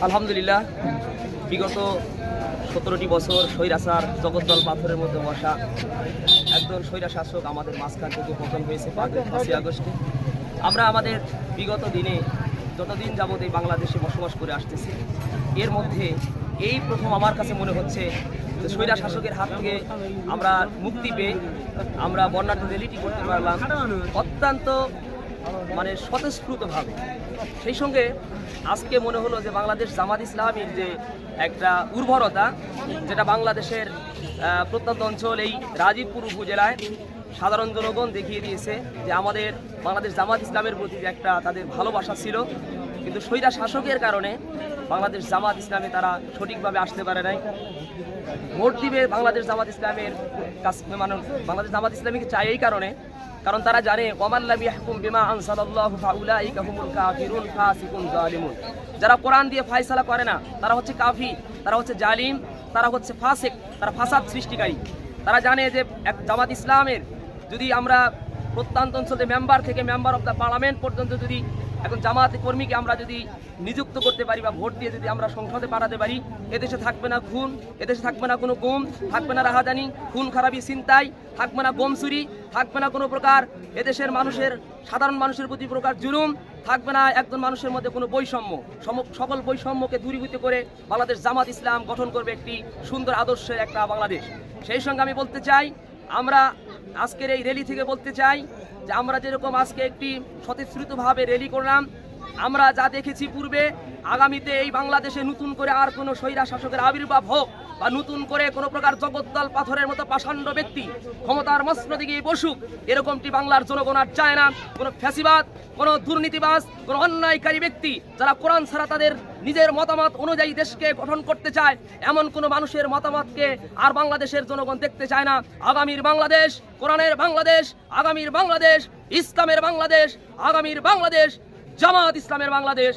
আলহামদুলিল্লাহ, বিগত সতেরোটি বছর স্বৈরাচার, জগদ্দল পাথরের মধ্যে বসা একজন স্বৈরা শাসক আমাদের মাঝখান থেকে পতন হয়েছে পাঁচ- পাঁচই আগস্টে। আমরা আমাদের বিগত দিনে যতদিন যাবত এই বাংলাদেশে বসবাস করে আসতেছি, এর মধ্যে এই প্রথম আমার কাছে মনে হচ্ছে যে স্বৈরা শাসকের হাত থেকে আমরা মুক্তি পেয়ে আমরা বন্যার্থ রেলিটি করতে পারলাম অত্যন্ত মানে স্বতঃস্ফূর্তভাবে। সেই সঙ্গে আজকে মনে হলো যে বাংলাদেশ জামাত ইসলামীর যে একটা উর্বরতা, যেটা বাংলাদেশের প্রত্যন্ত অঞ্চল এই রাজীবপুর উপজেলায় সাধারণ জনগণ দেখিয়ে দিয়েছে যে আমাদের বাংলাদেশ জামাত ইসলামের প্রতি একটা তাদের ভালোবাসা ছিল। কিন্তু স্বৈরা শাসকের কারণে বাংলাদেশ জামাত ইসলামে তারা সঠিকভাবে আসতে পারে নাই। ভোট দিবে বাংলাদেশ জামাত ইসলামের কাছ মানে বাংলাদেশ জামাত ইসলামীকে চাই এই কারণে কারণ তারা জানে বিমা যারা কোরআন দিয়ে ফায়সালা করে না, তারা হচ্ছে কাফি তারা হচ্ছে জালিম, তারা হচ্ছে ফাসেক, তারা ফাসাদ সৃষ্টিকারী। তারা জানে যে এক জামাত ইসলামের যদি আমরা প্রত্যন্ত অঞ্চলে মেম্বার থেকে মেম্বার অফ দ্য পার্লামেন্ট পর্যন্ত যদি এখন জামাত কর্মীকে আমরা যদি নিযুক্ত করতে পারি বা ভোট দিয়ে যদি আমরা সংসদে পাঠাতে পারি, এদেশে থাকবে না খুন, এদেশে থাকবে না কোনো গুম, থাকবে না রাহাজানি, খুন খারাপি চিন্তাই থাকবে না গম চুরি, থাকবে না কোনো প্রকার এদেশের মানুষের, সাধারণ মানুষের প্রতি প্রকার জুলুম, থাকবে না একজন মানুষের মধ্যে কোনো বৈষম্য। সকল বৈষম্যকে দূরীভূত করে বাংলাদেশ জামাত ইসলাম গঠন করবে একটি সুন্দর আদর্শের একটা বাংলাদেশ। সেই সঙ্গে আমি বলতে চাই আমরা আজকের এই র্যালি থেকে বলতে চাই যে আমরা যেরকম আজকে একটি স্বতঃস্ফূর্তভাবে র্যালি করলাম আমরা যা দেখেছি পূর্বে, আগামীতে এই বাংলাদেশে নতুন করে আর কোনো স্বৈরা শাসকের আবির্ভাব হোক বা নতুন করে কোনো প্রকার জগদ্দল পাথরের মতো পাষাণ্ড ব্যক্তি ক্ষমতার মস্ত্র দিকে বসুক, এরকমটি বাংলার জনগণ আর চায় না। কোনো ফ্যাসিবাদ, কোনো দুর্নীতিবাজ, কোনো অন্যায়কারী ব্যক্তি যারা কোরআন ছাড়া তাদের নিজের মতামত অনুযায়ী দেশকে গঠন করতে চায়, এমন কোনো মানুষের মতামতকে আর বাংলাদেশের জনগণ দেখতে চায় না। আগামীর বাংলাদেশ কোরআনের বাংলাদেশ, আগামীর বাংলাদেশ ইসলামের বাংলাদেশ, আগামীর বাংলাদেশ জামাত ইসলামের বাংলাদেশ।